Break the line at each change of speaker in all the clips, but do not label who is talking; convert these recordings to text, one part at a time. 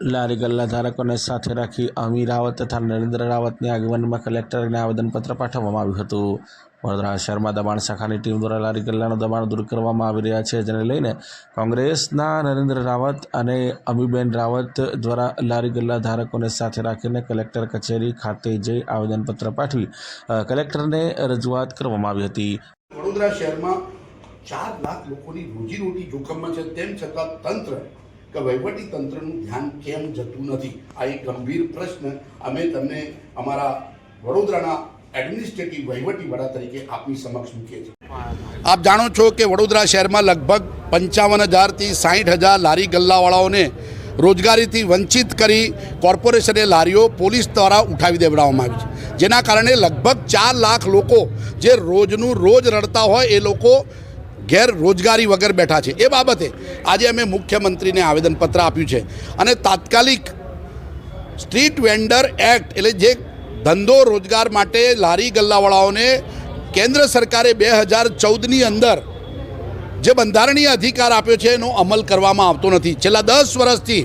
લારી ગલ્લા ધારકોને સાથે રાખી અમી રાવત તથા નરેન્દ્ર રાવતની આગેવાનીમાં કલેક્ટરને આવેદનપત્ર પાઠવવામાં આવ્યું હતું. વડોદરા શહેરમાં દબાણ શાખાની ટીમ દ્વારા લારી ગલ્લાનું દબાણ દૂર કરવામાં આવી રહ્યા છે. જેને લઈને કોંગ્રેસના નરેન્દ્ર રાવત અને અમીબેન રાવત દ્વારા લારી ગલ્લા ધારકોને સાથે રાખીને કલેક્ટર કચેરી ખાતે જઈ આવેદનપત્ર પાઠવી કલેક્ટરને રજૂઆત કરવામાં આવી હતી.
વડોદરા શહેરમાં ચાર લાખ લોકોની રોજીરોટી જોખમમાં છે. તેમ છતાં તંત્ર કે વહીવટી ધ્યાન કેમ જતું નથી? આ એક ગંભીર પ્રશ્ન અમે તમને અમારા વડોદરાના એડમિનિસ્ટ્રેટિવ વહીવટી વડા તરીકે આપની સમક્ષ મૂકીએ છીએ. આપ જાણો છો કે વડોદરા શહેરમાં લગભગ પંચાવન હજારથી સાહીઠ હજાર લારી ગલ્લાવાળાઓને રોજગારીથી વંચિત કરી કોર્પોરેશને લારીઓ પોલીસ દ્વારા ઉઠાવી દેવડાવવામાં આવી છે. જેના કારણે લગભગ ચાર લાખ લોકો જે રોજનું રોજ રડતા હોય એ લોકો ગેર રોજગારી વગર બેઠા છે. એ બાબતે આજે અમે મુખ્યમંત્રીને આવેદનપત્ર આપ્યું છે. અને તાત્કાલિક સ્ટ્રીટ વેન્ડર એક્ટ એટલે જે ધંધો રોજગાર માટે લારી ગલ્લાવાળાઓને કેન્દ્ર સરકારે બે હજાર ચૌદની અંદર જે બંધારણીય અધિકાર આપ્યો છે એનો અમલ કરવામાં આવતો નથી. છેલ્લા દસ વર્ષથી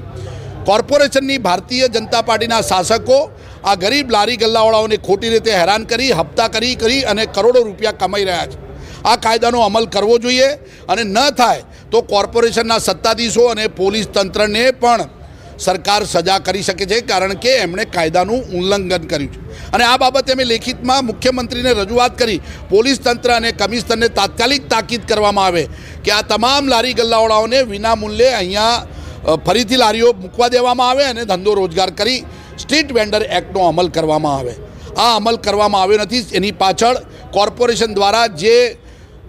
કોર્પોરેશનની ભારતીય જનતા પાર્ટીના શાસકો આ ગરીબ લારી ગલ્લાવાળાઓને ખોટી રીતે હેરાન કરી, હપ્તા કરી કરી અને કરોડો રૂપિયા કમાઈ રહ્યા છે. આ કાયદાનો અમલ કરવો જોઈએ અને ન થાય તો કોર્પોરેશનના સત્તાધીશો અને પોલીસ તંત્રને પણ સરકાર સજા કરી શકે છે, કારણ કે એમણે કાયદાનું ઉલ્લંઘન કર્યું છે. અને આ બાબતે અમે લેખિતમાં મુખ્યમંત્રીને રજૂઆત કરી, પોલીસ તંત્ર અને કમિશનરને તાત્કાલિક તાકીદ કરવામાં આવે કે આ તમામ લારી ગલ્લાવાળાઓને વિનામૂલ્યે અહીંયા ફરીથી લારીઓ મૂકવા દેવામાં આવે અને ધંધો રોજગાર કરી સ્ટ્રીટ વેન્ડર એક્ટનો અમલ કરવામાં આવે. આ અમલ કરવામાં આવ્યો નથી, એની પાછળ કોર્પોરેશન દ્વારા જે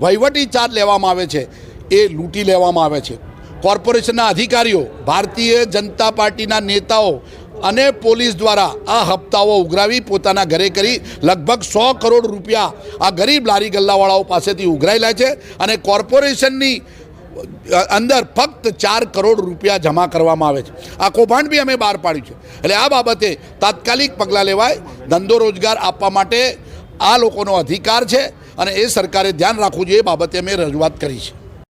વહીવટી ચાર્જ લેવામાં આવે છે. એ લૂંટી લેવામાં આવે છે. કોર્પોરેશનના અધિકારીઓ, ભારતીય જનતા પાર્ટીના નેતાઓ અને પોલીસ દ્વારા આ હપ્તાઓ ઉઘરાવી પોતાના ઘરે કરી લગભગ સો કરોડ રૂપિયા આ ગરીબ લારી ગલ્લાવાળાઓ પાસેથી ઉઘરાઈ લે છે અને કોર્પોરેશનની અંદર ફક્ત ચાર કરોડ રૂપિયા જમા કરવામાં આવે છે. આ કૌભાંડ બી અમે બહાર પાડ્યું છે. એટલે આ બાબતે તાત્કાલિક પગલાં લેવાય, ધંધો રોજગાર આપવા માટે આ લોકોનો અધિકાર છે અને એ સરકારે ધ્યાન રાખવું જોઈએ એ બાબતે અમે રજૂઆત કરી છે.